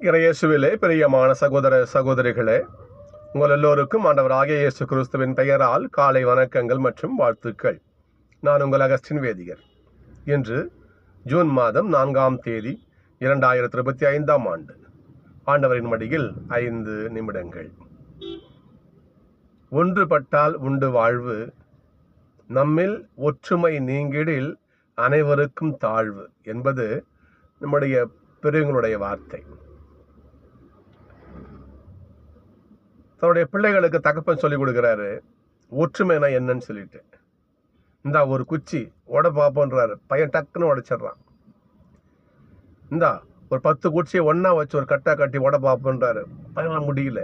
இறையேசுவிலே பிரியமான சகோதர சகோதரிகளே உங்கள் எல்லோருக்கும் ஆண்டவர் இயேசு கிறிஸ்துவின் பெயரால் காலை வணக்கங்கள் மற்றும் வாழ்த்துக்கள். நான் உங்கள் அகஸ்டின் வேதியர் இன்று ஜூன் மாதம் நான்காம் தேதி இரண்டாயிரத்தி இருபத்தி ஐந்தாம் ஆண்டு. ஆண்டவரின் மடியில் ஐந்து நிமிடங்கள். ஒன்றுபட்டால் உண்டு வாழ்வு நம்மில் ஒற்றுமை நீங்கிடில் அனைவருக்கும் தாழ்வு என்பது நம்முடைய பெரியவங்களுடைய வார்த்தை. தன்னுடைய பிள்ளைகளுக்கு தகப்பன் சொல்லி கொடுக்குறாரு ஒற்றுமைனா என்னன்னு சொல்லிட்டு. இந்தா ஒரு குச்சி உட பார்ப்போன்றாரு பையன் டக்குன்னு உடைச்சிட்றான். இந்தா ஒரு பத்து குச்சியை ஒன்றா வச்சு ஒரு கட்டை கட்டி உட பார்ப்போன்றாரு பையனால் முடியல.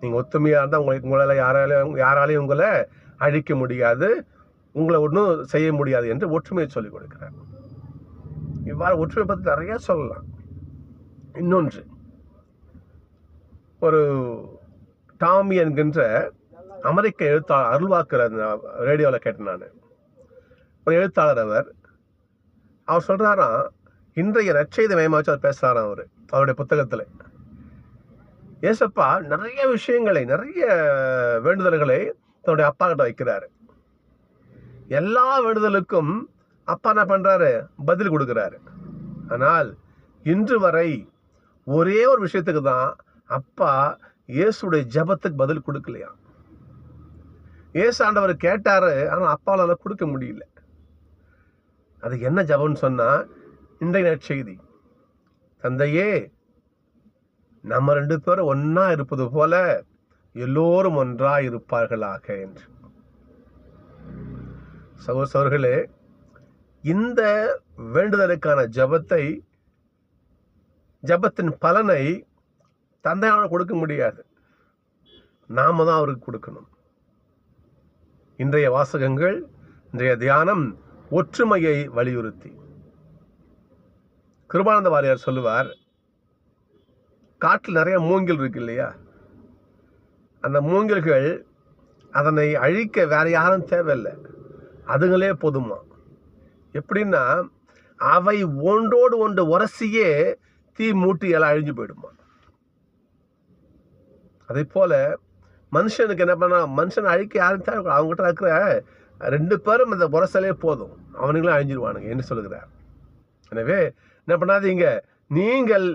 நீங்கள் ஒத்துமையாக இருந்தால் உங்களுக்கு உங்களால் யாராலையும் யாராலையும் உங்களை அழிக்க முடியாது. உங்களை ஒன்றும் செய்ய முடியாது என்று ஒற்றுமையை சொல்லிக் கொடுக்குறாரு. இவ்வாறு ஒற்றுமை பற்றி நிறையா சொல்லலாம். இன்னொன்று ஒரு டாமி என்கின்ற அமெரிக்க எழுத்தாளர் அருள்வாக்குற ரேடியோவில் கேட்டேன் நான். ஒரு எழுத்தாளர் அவர். அவர் சொல்கிறாராம் இன்றைய நற்செய்தி மயமாச்சு அவர் பேசுகிறாராம் அவர் அவருடைய புத்தகத்தில். ஏசப்பா நிறைய விஷயங்களை நிறைய வேண்டுதல்களை தன்னுடைய அப்பா கிட்ட வைக்கிறாரு. எல்லா வேண்டுதலுக்கும் அப்பா என்ன பண்ணுறாரு பதில் கொடுக்குறாரு. ஆனால் இன்று வரை ஒரே ஒரு விஷயத்துக்கு தான் அப்பா இயேசுடைய ஜபத்துக்கு பதில் கொடுக்கலையா? இயேசு ஆண்டவர் கேட்டாரு ஆனால் அப்பாவால் கொடுக்க முடியல. அது என்ன ஜபம்னு சொன்னா இன்றைய நற்செய்தி தந்தையே நம்ம ரெண்டு பேரும் ஒன்றா இருப்பது போல எல்லோரும் ஒன்றா இருப்பார்களாக என்று. சகோசவர்களே இந்த வேண்டுதலுக்கான ஜபத்தை ஜபத்தின் பலனை தந்தையால் கொடுக்க முடியாது. நாம தான் அவருக்கு கொடுக்கணும். இன்றைய வாசகங்கள் இன்றைய தியானம் ஒற்றுமையை வலியுறுத்தி. கிருபானந்த வாரியார் சொல்லுவார் காட்டில் நிறைய மூங்கில் இருக்கு இல்லையா? அந்த மூங்கில்கள் அதனை அழிக்க வேற யாரும் தேவையில்லை. அதுங்களே போதுமா? எப்படின்னா அவை ஒன்றோடு ஒன்று உரசியே தீ மூட்டி எல்லாம் அழிஞ்சு போயிடுமா? அதே போல் மனுஷனுக்கு என்ன பண்ணா மனுஷன் அழிக்க யாரும் அவங்ககிட்ட இருக்கிற ரெண்டு பேரும் அந்த உரசலே போதும். அவனுங்களும் அழிஞ்சிருவானுங்க என்று சொல்லுகிறார். எனவே என்ன பண்ணாதீங்க. நீங்கள்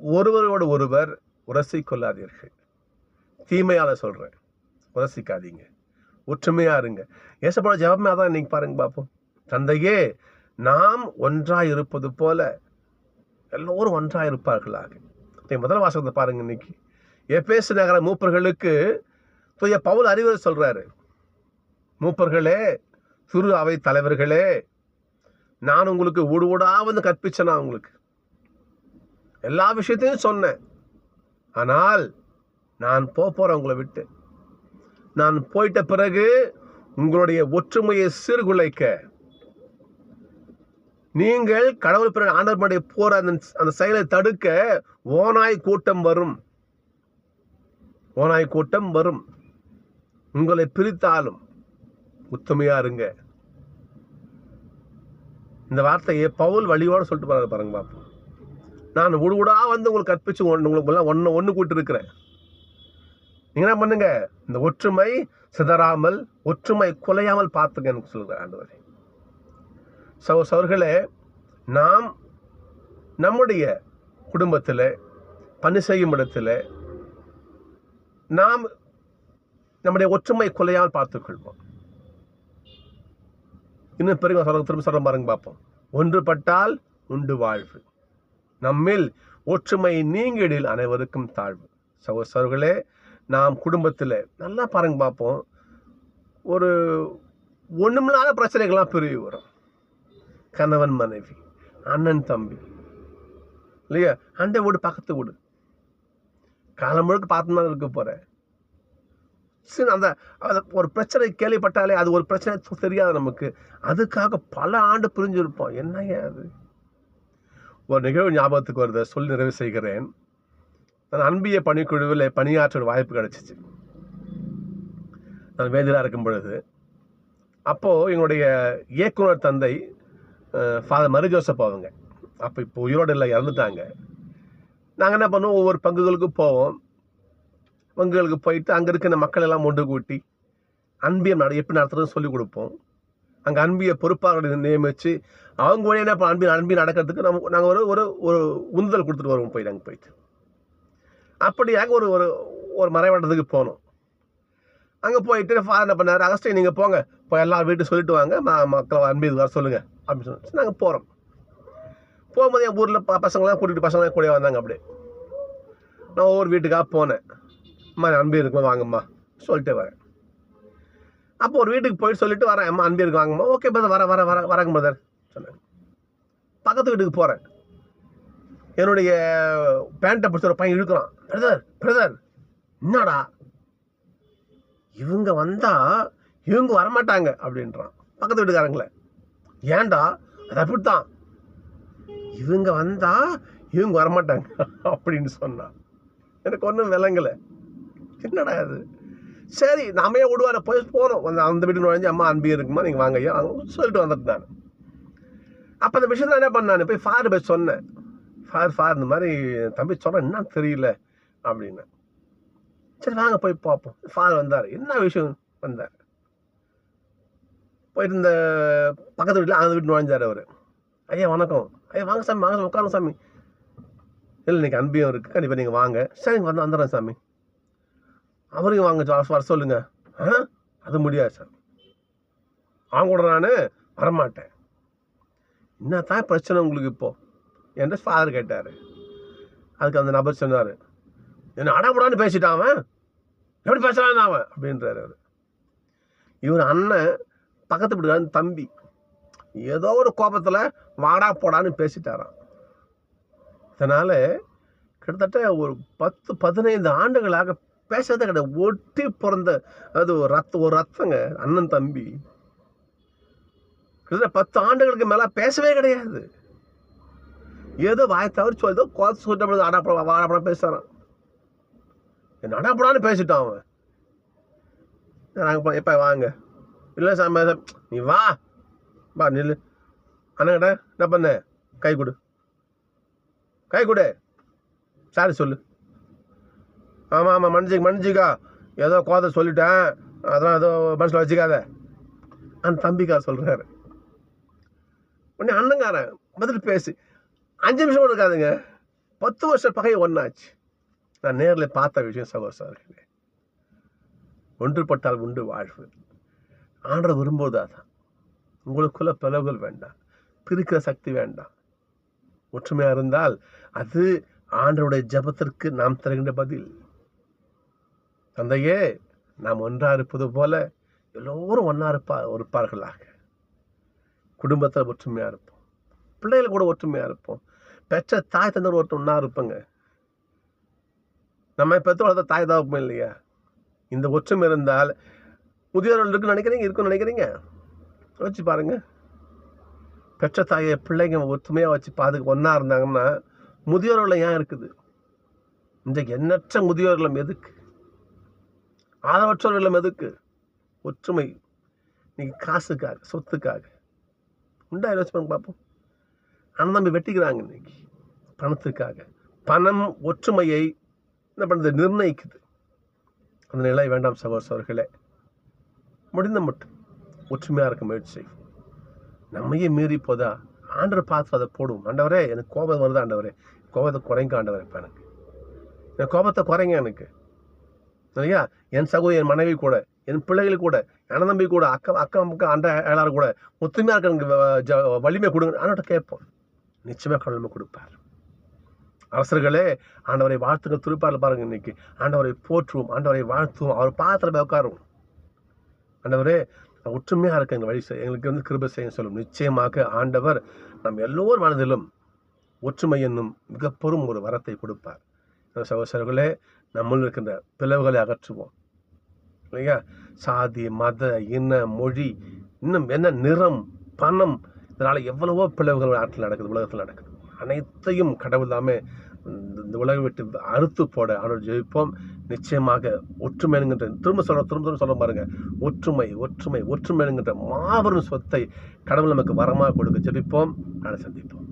ஒருவரோடு ஒருவர் உரசி கொள்ளாதீர்கள் தீமையால் சொல்கிறேன் உரசிக்காதீங்க. ஒற்றுமையாக இருங்க. ஏசப்பட ஜபமே அதான் இன்னைக்கு பாருங்க பார்ப்போம் தந்தையே நாம் ஒன்றாக இருப்பது போல எல்லோரும் ஒன்றாக இருப்பார்களாக. முதல் வாசகத்தை பாருங்க இன்னைக்கு. எபேசு நகர மூப்பர்களுக்கு தூய பவுல் அறிவுரை சொல்கிறாரு மூப்பர்களே துரு அவை தலைவர்களே நான் உங்களுக்கு ஊடு ஊடா வந்து கற்பிச்சேனா உங்களுக்கு? எல்லா விஷயத்தையும் சொன்னேன். ஆனால் நான் போக உங்களை விட்டு. நான் போயிட்ட பிறகு உங்களுடைய ஒற்றுமையை சீர்குலைக்க. நீங்கள் கடவுள் பிற ஆண்டவருடைய போற அந்த அந்த செயலை தடுக்க ஓனாய் கூட்டம் வரும். ஓனாய் கூட்டம் வரும். உங்களை பிரித்தாலும். உத்தமையா இருங்க. இந்த வார்த்தையை பவுல் வழியோடு சொல்லிட்டு போறாரு பாருங்க பாப்போம் நான் உடுவுடா வந்து உங்களுக்கு கற்பிச்சு ஒன்று உங்களுக்கு எல்லாம் ஒன்று ஒன்று கூட்டு இருக்கிறேன் நீங்க என்ன பண்ணுங்க? இந்த ஒற்றுமை சிதறாமல் ஒற்றுமை குலையாமல் பார்த்துங்க எனக்கு சொல்லுங்க ஆண்டு சோ சவர்களே நாம் நம்முடைய குடும்பத்தில் பணி செய்யும் இடத்துல நாம் நம்முடைய ஒற்றுமை குலையாமல் பார்த்துக்கொள்வோம். இன்னும் பெருங்க சொல்ல திரும்ப சொல்ல பாருங்க பார்ப்போம். ஒன்றுபட்டால் உண்டு வாழ்வு. நம்மில் ஒற்றுமை நீங்கிடில் அனைவருக்கும் தாழ்வு. சகோசர்களே நாம் குடும்பத்தில் நல்லா பாருங்க பார்ப்போம். ஒரு ஒன்றுமில்லாத பிரச்சனைகள்லாம் பிரிவு வரும். கணவன் மனைவி அண்ணன் தம்பி. இல்லையா? அந்த வீடு பக்கத்து வீடு. காலம் முழுக்க பார்த்து இருக்க போகிறேன் சரி அந்த ஒரு பிரச்சனை கேள்விப்பட்டாலே அது ஒரு பிரச்சனை தெரியாது நமக்கு. அதுக்காக பல ஆண்டு பிரிஞ்சிருப்போம். என்னையா அது? ஒரு நிகழ்வு ஞாபகத்துக்கு வருது. சொல்லி நிறைவு செய்கிறேன். நான் அன்பிய பணிக்குழுவில் பணியாற்ற ஒரு வாய்ப்பு கிடைச்சிச்சு. நான் வேதிலாக இருக்கும் பொழுது. அப்போது எங்களுடைய இயக்குனர் தந்தை ஃபாதர் மரி ஜோசப் அவங்க. அப்போ இப்போ உயிரோடு இல்லை இறந்துட்டாங்க. நாங்கள் என்ன பண்ணுவோம் ஒவ்வொரு பங்குகளுக்கும் போவோம். பங்குகளுக்கு போயிட்டு அங்கே இருக்கிற மக்கள் எல்லாம் ஒன்று கூட்டி அன்பியம் நட எப்படி நடத்துறதுன்னு சொல்லிக் கொடுப்போம். அங்கே அன்பியை பொறுப்பாக நியமித்து அவங்க வழியாக என்ன அன்பி அன்பி நடக்கிறதுக்கு நம்ம நாங்கள் ஒரு ஒரு ஒரு உந்துதல் கொடுத்துட்டு வருவோம் போய் நாங்கள் போயிட்டு. அப்படியாக ஒரு ஒரு ஒரு மறைவாட்டத்துக்கு போனோம். அங்கே போயிட்டு ஃபாதர் என்ன பண்ணார்? அகஸ்டே நீங்கள் போங்க. போய் எல்லா வீட்டு சொல்லிட்டு வாங்க. ம மக்களை அன்பி வர சொல்லுங்கள் அப்படின்னு சொல்லி நாங்கள் போகிறோம் போகும்போது என் ஊரில் ப பசங்களாம் கூட்டிகிட்டு பசங்களாம் கூட வந்தாங்க அப்படியே. நான் ஒவ்வொரு வீட்டுக்காக போனேன். அம்மா அன்பு இருக்குமா? வாங்கம்மா. சொல்லிட்டு வரேன். அப்போ ஒரு வீட்டுக்கு போயிட்டு சொல்லிட்டு வரேன். அம்மா அன்பு இருக்கு வாங்கம்மா. ஓகே பிரதர் வர வர வர வரங்க பிரதர் சொன்னாங்க பக்கத்து வீட்டுக்கு போகிறேன் என்னுடைய பேண்ட்டை பிடிச்ச ஒரு பையன் இழுக்கிறான். பிரதர் பிரதர் என்னடா? இவங்க வந்தால் இவங்க வரமாட்டாங்க அப்படின்றான். பக்கத்து வீட்டுக்காரங்கள. ஏன்டா? அது அப்படித்தான். இவங்க வந்தால் இவங்க வரமாட்டாங்க அப்படின்னு சொன்னான். எனக்கு ஒன்றும் விளங்கலை. என்னடா அது சரி நாமையே விடுவார போய் போகிறோம் அந்த அந்த வீட்டு நுழைஞ்சு அம்மா அன்பி இருக்குமா? நீங்கள் வாங்க ஐயா. சொல்லிட்டு வந்துட்டு நான் அப்போ அந்த விஷயத்தில் என்ன பண்ணான் போய் ஃபார் போய் சொன்னேன். ஃபார் ஃபார் இந்த மாதிரி தம்பி சொல்கிறேன் என்ன தெரியல அப்படின்னு. சரி வாங்க போய் பார்ப்போம். ஃபார் வந்தார். என்ன விஷயம் வந்தார்? போயிட்டு இந்த பக்கத்து வீட்டில் அந்த வீட்டு நுழைஞ்சார் அவர். ஐயா வணக்கம். ஐயா வாங்க சாமி வாங்க சாமி உட்காருங்க சாமி. இல்லை இன்னைக்கு அன்பியும் இருக்குது கண்டிப்பாக நீங்கள் வாங்க. சரி வந்து வந்துடுறேன் சாமி. அவரையும் வாங்க வர சொல்லுங்க. ஆ? அது முடியாது சார் அவங்க கூட நான் வரமாட்டேன். என்ன தான் பிரச்சனை உங்களுக்கு இப்போ? என்று ஃபாதர் கேட்டார். அதுக்கு அந்த நபர் சொன்னார். என்ன அடப்படான்னு பேசிட்டான் அவன்? எப்படி பேசுறான் அவன்? அப்படின்றாரு அவர். இவர் அண்ணன் பக்கத்து வீட்டுக்காரன் தம்பி. ஏதோ ஒரு கோபத்தில் வாடா போடான்னு பேசிட்டாராம். இதனால் கிட்டத்தட்ட ஒரு பத்து பதினைந்து ஆண்டுகளாக பேசுறதே கிடையாது ஒட்டி பிறந்த அது ஒரு ரத்த ஒரு ரத்தங்க அண்ணன் தம்பி. கிட்டத்தட்ட பத்து ஆண்டுகளுக்கு மேலே பேசவே கிடையாது. ஏதோ வாய் தவிர சொல்லி ஏதோ கோத்து சொல்லிட்டு அடாப்படம் வாடாப்படம் பேசுகிறான் என்ன அடாப்படான்னு பேசிட்டான் அவன். நாங்கள் எப்போ வாங்க. இல்லை சாமி சாமி, நீ வா. வா நில்லு. அண்ணங்கிட்ட என்ன பண்ண? கை கொடு. கை கொடு. சாரி சொல்லு. ஆமாம் ஆமாம் மன்னிச்சிக்க மன்னிச்சிக்கா. ஏதோ கோதை சொல்லிட்டேன். அதெல்லாம் ஏதோ மனசில் வச்சுக்காத. அந்த தம்பிக்கார் சொல்கிறாரு உடனே அண்ணங்காரன் பதில் பேசி. அஞ்சு நிமிஷம் கூட இருக்காதுங்க. பத்து வருஷம் பகை ஒன்றாச்சு நான் நேரில் பார்த்த விஷயம் சகோசர்களே ஒன்றுபட்டால் உண்டு வாழ்வு. ஆண்டவர் விரும்புவது அதான். உங்களுக்குள்ள பிளவுகள் வேண்டாம். பிரிக்கிற சக்தி வேண்டாம். ஒற்றுமையாக இருந்தால் அது ஆண்டருடைய ஜெபத்திற்கு நாம் தருகின்ற பதில். தந்தையே நாம் ஒன்றாக இருப்பது போல எல்லோரும் ஒன்றா இருப்பா இருப்பார்களாக. குடும்பத்தில் ஒற்றுமையாக இருப்போம். பிள்ளைகள் கூட ஒற்றுமையாக இருப்போம். பெற்ற தாய் தந்தர் ஒருத்தர் ஒன்றா இருப்பங்க. நம்ம பெற்று வளர்த்த தாய் தகப்பம் இல்லையா? இந்த ஒற்றுமை இருந்தால் முதியோர்கள் இருக்குன்னு நினைக்கிறீங்க இருக்குன்னு நினைக்கிறீங்க? வச்சு பாருங்க. பெற்ற தாயை பிள்ளைங்க ஒற்றுமையாக வச்சு பாதுக்க ஒன்றா இருந்தாங்கன்னா முதியோர்கள் ஏன் இருக்குது? இன்றைக்கு எண்ணற்ற முதியோர்களும் எதுக்கு? ஆதரவற்றவர்களும் எதுக்கு ஒற்றுமை. நீங்கள் காசுக்காக சொத்துக்காக. உண்டா? யோசிச்சு பாருங்க பார்ப்போம். அண்ணன் தம்பி வெட்டிக்கிறாங்க இன்னைக்கு. பணத்துக்காக. பணம் ஒற்றுமையை என்ன பண்ணுறது நிர்ணயிக்குது. அந்த நிலை வேண்டாம் சகோதர சகோதரர்களே முடிந்த மட்டும் ஒற்றுமையாக இருக்க முயற்சி செய்வோம் நம்மையே மீறி போதா? ஆண்டவர் பார்த்து அதை போடுவோம். ஆண்டவரே எனக்கு கோபம் வருது ஆண்டவரே. கோபத்தை குறைங்க ஆண்டவரே இப்போ எனக்கு. என் கோபத்தை குறைங்க எனக்கு. இல்லையா என் சகோதரி என் மனைவி கூட என் பிள்ளைகள் கூட என தம்பி கூட அக்கம் அக்கம் அக்கா அண்ட எல்லாரும் கூட ஒத்துமையாக ஜ வலிமை கொடுங்க. ஆண்டவர்கிட்ட கேட்போம். நிச்சயமாக கடலுமை கொடுப்பார். அரசர்களே ஆண்டவரை வாழ்த்துக்கள் திருப்பாரில் பாருங்கள் இன்னைக்கு. ஆண்டவரை போற்றுவோம் ஆண்டவரை வாழ்த்துவோம். அவர் பாத்திரம் போய் உட்காருவோம். ஆண்டவரே நான் ஒற்றுமையாக இருக்க எங்கள் வழி எங்களுக்கு வந்து கிருப செய்ய சொல்லும். நிச்சயமாக ஆண்டவர் நம் எல்லோர் மனதிலும் ஒற்றுமை என்னும் மிகப்பெரும் ஒரு வரத்தை கொடுப்பார். சகோசரர்களே நம்முள் இருக்கின்ற பிளவுகளை அகற்றுவோம். இல்லையா? சாதி மத இன மொழி இன்னும் என்ன நிறம் பணம் இதனால் எவ்வளவோ பிளவுகள் நாட்டில் நடக்குது உலகத்தில் நடக்குது. அனைத்தையும் கடவுள் தாமே இந்த உலகம் விட்டு அறுத்து போட ஆனால் ஜெயிப்போம். நிச்சயமாக ஒற்றுமை என்கின்ற திரும்ப சொல்ல திரும்ப திரும்ப சொல்ல பாருங்க. ஒற்றுமை ஒற்றுமை ஒற்றுமை என்கின்ற மாபெரும் சொத்தை கடவுள் நமக்கு வரமாக கொடுக்க ஜெபிப்போம். அதை சந்திப்போம்.